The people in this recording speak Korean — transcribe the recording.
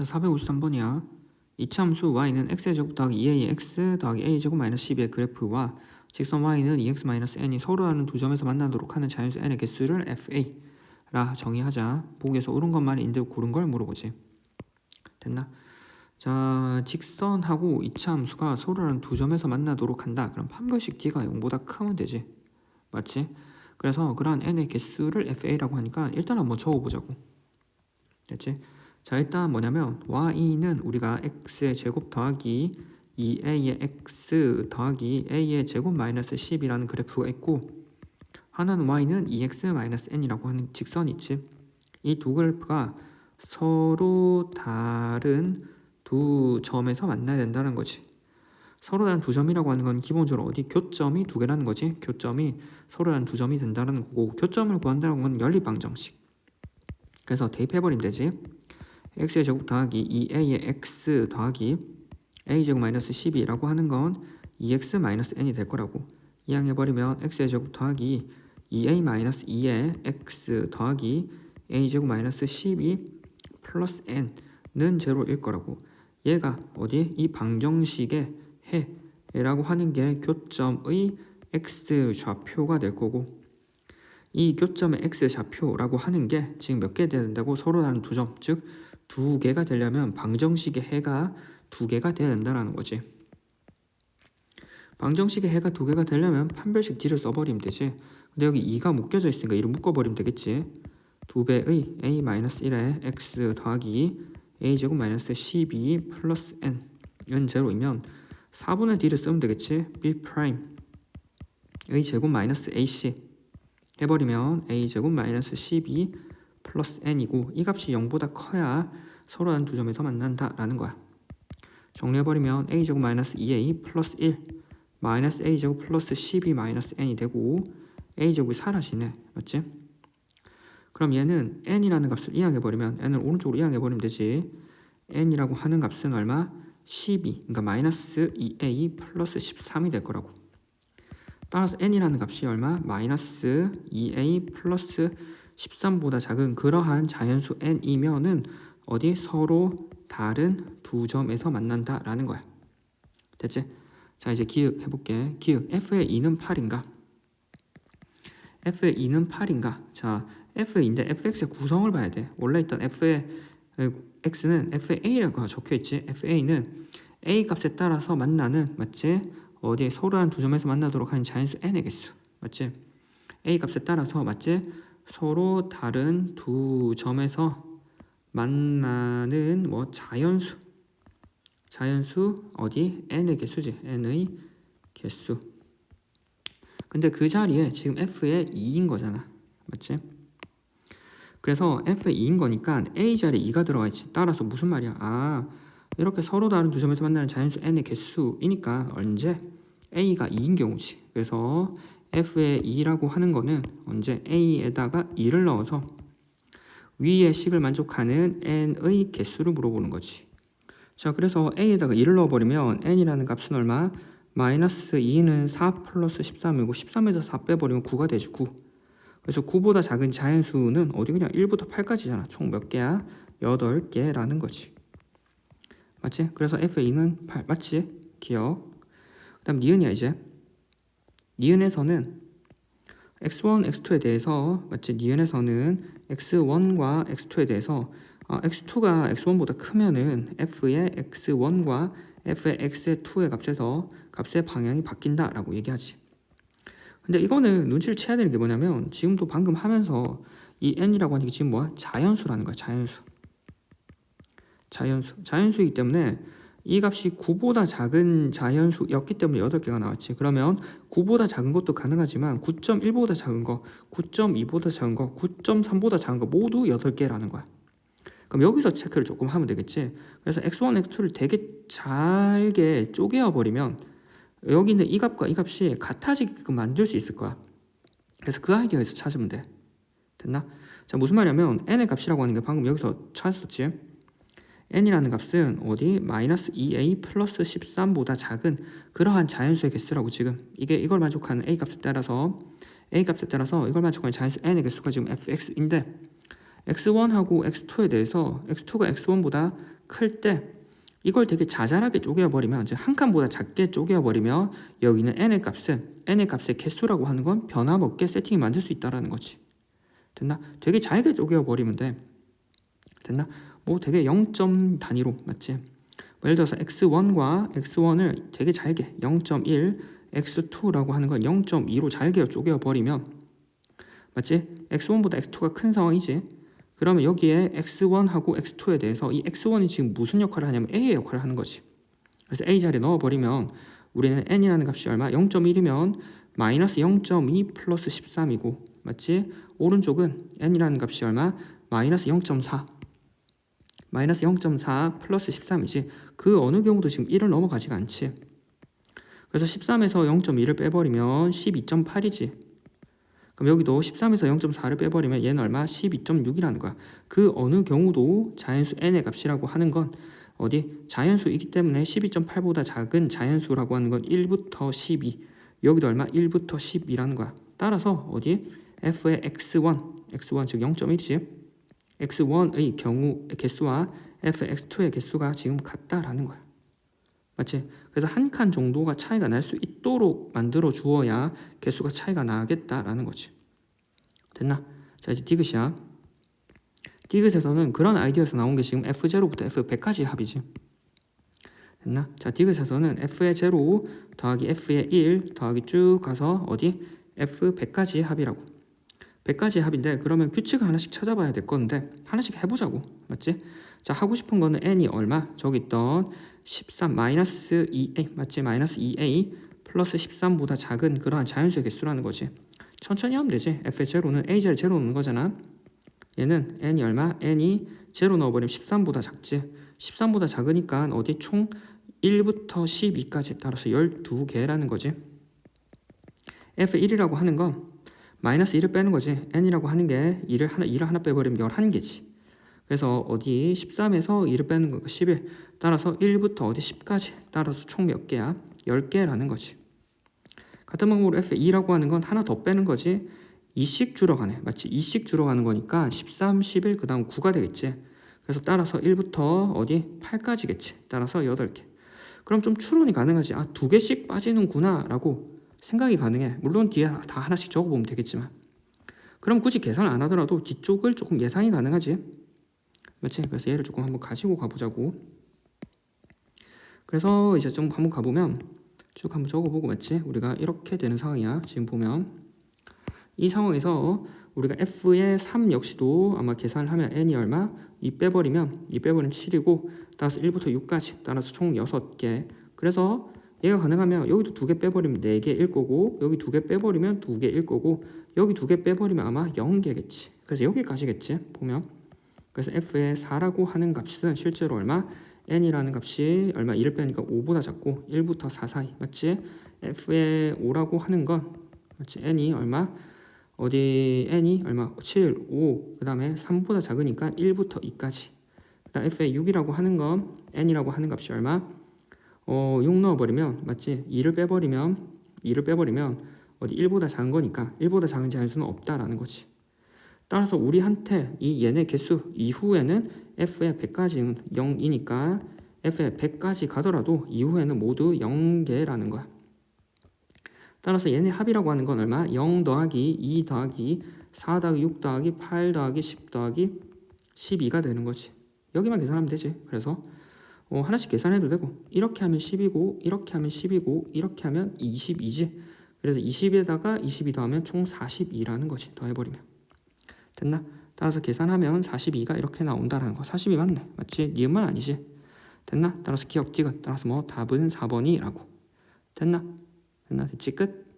자, 453번이야. 이차함수 y는 x의 제곱 더하기 2a x 더하기 a 제곱 마이너스 12의 그래프와 직선 y는 2x 마이너스 n이 서로 다른 두 점에서 만나도록 하는 자연수 n의 개수를 fa라 정의하자. 보기에서 옳은 것만 인데 고른 걸 물어보지. 됐나? 자, 직선하고 이차함수가 서로 다른 두 점에서 만나도록 한다. 그럼 판별식 d가 0보다 크면 되지. 맞지? 그래서 그러한 n의 개수를 fa라고 하니까 일단 한번 적어보자고. 됐지? 자 일단 뭐냐면 y는 우리가 x의 제곱 더하기 2a의 x 더하기 a의 제곱 마이너스 10이라는 그래프가 있고 하나는 y는 2x 마이너스 n이라고 하는 직선이 있지. 이 두 그래프가 서로 다른 두 점에서 만나야 된다는 거지. 서로 다른 두 점이라고 하는 건 기본적으로 어디 교점이 두 개라는 거지. 교점이 서로 다른 두 점이 된다는 거고 교점을 구한다는 건 연립방정식. 그래서 대입해버리면 되지 x의 제곱 더하기 2a의 x 더하기 a 제곱 마이너스 12라고 하는 건 2x 마이너스 n이 될 거라고. 이항해버리면 x의 제곱 더하기 2a 마이너스 2의 x 더하기 a 제곱 마이너스 12 플러스 n는 제로일 거라고. 얘가 어디? 이 방정식의 해라고 하는 게 교점의 x 좌표가 될 거고 이 교점의 x 좌표라고 하는 게 지금 몇 개 된다고 서로 다른 두 점, 즉 두 개가 되려면 방정식의 해가 두 개가 돼야 된다는 거지. 방정식의 해가 두 개가 되려면 판별식 d를 써버리면 되지. 근데 여기 2가 묶여져 있으니까 2를 묶어버리면 되겠지. 두 배의 a-1의 x 더하기 a 제곱 마이너스 12 플러스 n은 제로이면 4분의 d를 쓰면 되겠지. b 프라임 의 제곱 마이너스 ac 해버리면 a 제곱 마이너스 12 플러스 n이고 이 값이 0보다 커야 서로 다른 두 점에서 만난다라는 거야. 정리해버리면 a 제곱 마이너스 2a 플러스 1 마이너스 a 제곱 플러스 12 마이너스 n이 되고 a 제곱이 사라지네. 맞지? 그럼 얘는 n이라는 값을 이항해버리면 n을 오른쪽으로 이항해버리면 되지. n이라고 하는 값은 얼마? 12 그러니까 마이너스 2a 플러스 13이 될 거라고. 따라서 n이라는 값이 얼마? 마이너스 2a 플러스 13보다 작은 그러한 자연수 n이면은 어디 서로 다른 두 점에서 만난다라는 거야. 됐지? 자 이제 기억 해볼게. 기억 f의 2는 8인가? f의 2는 8인가? 자 f의 2인데 fx의 구성을 봐야 돼. 원래 있던 f의 x는 fa라고 적혀 있지. fa는 a 값에 따라서 만나는 맞지? 어디에 서로 다른 두 점에서 만나도록 하는 자연수 n의 개수 맞지? a 값에 따라서 맞지? 서로 다른 두 점에서 만나는 뭐 자연수. 자연수 어디? N의 개수지. N의 개수. 근데 그 자리에 지금 f의 2인 거잖아. 맞지? 그래서 f의 2인 거니까 a 자리에 2가 들어가 있지. 따라서 무슨 말이야? 아 이렇게 서로 다른 두 점에서 만나는 자연수 n의 개수이니까 언제? A가 2인 경우지. 그래서 f의 2라고 하는 거는 언제 a에다가 2를 넣어서 위의 식을 만족하는 n의 개수를 물어보는 거지. 자, 그래서 a에다가 2를 넣어버리면 n이라는 값은 얼마? 마이너스 2는 4 플러스 13이고 13에서 4 빼버리면 9가 되지 9. 그래서 9보다 작은 자연수는 어디 그냥 1부터 8까지잖아. 총 몇 개야? 8개라는 거지. 맞지? 그래서 f의 2는 8. 맞지? 기억. 그 다음 니은이야 이제. 니은에서는 x1, x2에 대해서 맞지? 니은에서는 x1과 x2에 대해서 아, x2가 x1보다 크면은 f의 x1과 f의 x2의 값에서 값의 방향이 바뀐다라고 얘기하지. 근데 이거는 눈치를 채야 되는 게 뭐냐면 지금도 방금 하면서 이 n이라고 하는 게 지금 뭐야? 자연수라는 거야. 자연수. 자연수. 자연수이기 때문에 이 값이 9보다 작은 자연수였기 때문에 8개가 나왔지. 그러면 9보다 작은 것도 가능하지만 9.1보다 작은 거, 9.2보다 작은 거, 9.3보다 작은 거 모두 8개라는 거야. 그럼 여기서 체크를 조금 하면 되겠지. 그래서 x1, x2를 되게 잘게 쪼개어 버리면 여기 있는 이 값과 이 값이 같아지게끔 만들 수 있을 거야. 그래서 그 아이디어에서 찾으면 돼. 됐나? 자, 무슨 말이냐면 n의 값이라고 하는 게 방금 여기서 찾았었지. N이라는 값은 어디 마이너스 2a 플러스 13보다 작은 그러한 자연수의 개수라고 지금 이게 이걸 만족하는 a 값에 따라서 a 값에 따라서 이걸 만족하는 자연수 n의 개수가 지금 fx인데 x1하고 x2에 대해서 x2가 x1보다 클 때 이걸 되게 자잘하게 쪼개어버리면 즉 한 칸보다 작게 쪼개어버리면 여기는 n의 값은 n의 값의 개수라고 하는 건 변함없게 세팅이 만들 수 있다라는 거지 됐나? 되게 잘게 쪼개어버리면 돼 됐나? 뭐 되게 0점 단위로 맞지? 뭐 예를 들어서 x1과 x1을 되게 잘게 0.1 x2라고 하는 건 0.2로 잘게 쪼개어 버리면 맞지? x1보다 x2가 큰 상황이지 그러면 여기에 x1하고 x2에 대해서 이 x1이 지금 무슨 역할을 하냐면 a의 역할을 하는 거지. 그래서 a 자리에 넣어 버리면 우리는 n이라는 값이 얼마? 0.1이면 마이너스 0.2 플러스 13이고 맞지? 오른쪽은 n이라는 값이 얼마? 마이너스 0.4 마이너스 0.4 플러스 13이지 그 어느 경우도 지금 1을 넘어가지가 않지. 그래서 13에서 0.2를 빼버리면 12.8이지. 그럼 여기도 13에서 0.4를 빼버리면 얘는 얼마? 12.6이라는 거야. 그 어느 경우도 자연수 n의 값이라고 하는 건 어디 자연수이기 때문에 12.8보다 작은 자연수라고 하는 건 1부터 12. 여기도 얼마? 1부터 10이라는 거야. 따라서 어디 f의 x1, x1 즉 0.1이지. x1의 경우 개수와 f의 x2의 개수가 지금 같다라는 거야. 맞지? 그래서 한 칸 정도가 차이가 날 수 있도록 만들어 주어야 개수가 차이가 나겠다라는 거지. 됐나? 자 이제 디귿이야. 디귿에서는 그런 아이디어에서 나온 게 지금 f0부터 f100까지 합이지. 됐나? 자 디귿에서는 f의 0 더하기 f의 1 더하기 쭉 가서 어디 f100까지 합이라고. 100까지 합인데 그러면 규칙을 하나씩 찾아봐야 될 건데 하나씩 해보자고. 맞지? 자 하고 싶은 거는 n이 얼마? 저기 있던 13 마이너스 2a 맞지? 마이너스 2a 플러스 13보다 작은 그러한 자연수의 개수라는 거지. 천천히 하면 되지. f의 제로는 a 자리 제로 넣는 거잖아. 얘는 n이 얼마? n이 제로 넣어버리면 13보다 작지. 13보다 작으니까 어디 총 1부터 12까지 따라서 12개라는 거지. f1이라고 하는 건 마이너스 1을 빼는 거지. n이라고 하는 게 2를 하나 2를 하나 빼버리면 11개지. 그래서 어디 13에서 2를 빼는 거가 11. 따라서 1부터 어디 10까지 따라서 총 몇 개야? 10개라는 거지. 같은 방법으로 F2라고 하는 건 하나 더 빼는 거지. 2씩 줄어가네. 마치 2씩 줄어가는 거니까 13, 11, 그 다음 9가 되겠지. 그래서 따라서 1부터 어디 8까지겠지. 따라서 8개. 그럼 좀 추론이 가능하지. 아, 두 개씩 빠지는구나 라고 생각이 가능해. 물론 뒤에 다 하나씩 적어보면 되겠지만. 그럼 굳이 계산을 안 하더라도 뒤쪽을 조금 예상이 가능하지. 맞지? 그래서 얘를 조금 한번 가지고 가보자고. 그래서 이제 좀 한번 가보면 쭉 한번 적어보고 맞지? 우리가 이렇게 되는 상황이야. 지금 보면 이 상황에서 우리가 f의 3 역시도 아마 계산을 하면 n이 얼마? 2 빼버리면 2 빼버리면 7이고 따라서 1부터 6까지 따라서 총 6개 그래서 얘가 가능하면 여기도 두 개 빼버리면 4개일 거고 여기 두 개 빼버리면 2개일 거고 여기 두 개 빼버리면 아마 0개겠지 그래서 여기까지겠지 보면 그래서 f의 4라고 하는 값은 실제로 얼마? n이라는 값이 얼마 2를 빼니까 5보다 작고 1부터 4 사이 맞지? f의 5라고 하는 건 맞지? n이 얼마? 어디 n이 얼마? 7, 5, 그 다음에 3보다 작으니까 1부터 2까지 그 다음 f의 6이라고 하는 건 n이라고 하는 값이 얼마? 어, 6 넣어버리면 맞지? 2를 빼버리면 2를 빼버리면 어디 1보다 작은 거니까 1보다 작은 자연수는 없다라는 거지 따라서 우리한테 이 얘네 개수 이후에는 f의 100까지는 0이니까 f의 100까지 가더라도 이후에는 모두 0개라는 거야. 따라서 얘네 합이라고 하는 건 얼마? 0 더하기 2 더하기 4 더하기 6 더하기 8 더하기 10 더하기 12가 되는 거지. 여기만 계산하면 되지. 그래서 어, 하나씩 계산해도 되고 이렇게 하면 10이고 이렇게 하면 10이고 이렇게 하면 22지. 그래서 20에다가 22 더하면 총 42라는 거지. 더해버리면. 됐나? 따라서 계산하면 42가 이렇게 나온다라는 거. 42 맞네. 맞지? 니은만 아니지. 됐나? 따라서 기억 디귿. 따라서 뭐 답은 4번이라고. 됐나? 됐나? 됐지? 끝.